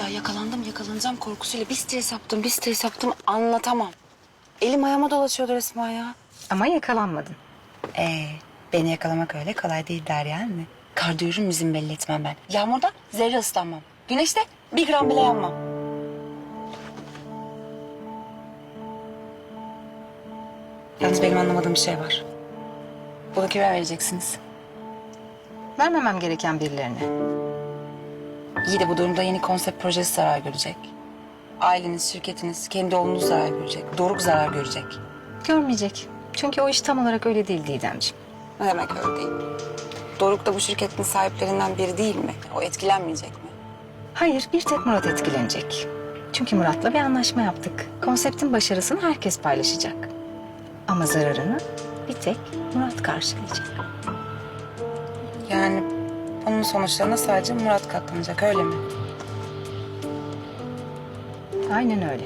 Ya yakalandım yakalanacağım korkusuyla bir stres yaptım bir stres yaptım anlatamam. Elim ayağıma dolaşıyordu resmen ya. Ama yakalanmadın. Ee, beni yakalamak öyle kolay değil Derya mi? Karda yürürüm izin belli etmem ben. Yağmurda zerre ıslanmam. Güneşte bir gram bile yanmam. Yalnız benim anlamadığım bir şey var. Bunu kime vereceksiniz? Vermemem gereken birilerine. İyi de bu durumda yeni konsept projesi zarar görecek. Aileniz, şirketiniz, kendi oğlunuz zarar görecek. Doruk zarar görecek. Görmeyecek. Çünkü o iş tam olarak öyle değil Didemciğim. Ne demek öyle değil? Doruk da bu şirketin sahiplerinden biri değil mi? O etkilenmeyecek mi? Hayır, bir tek Murat etkilenecek. Çünkü Murat'la bir anlaşma yaptık. Konseptin başarısını herkes paylaşacak. Ama zararını bir tek Murat karşılayacak. Yani bunun sonuçlarına sadece Murat katlanacak öyle mi? Aynen öyle.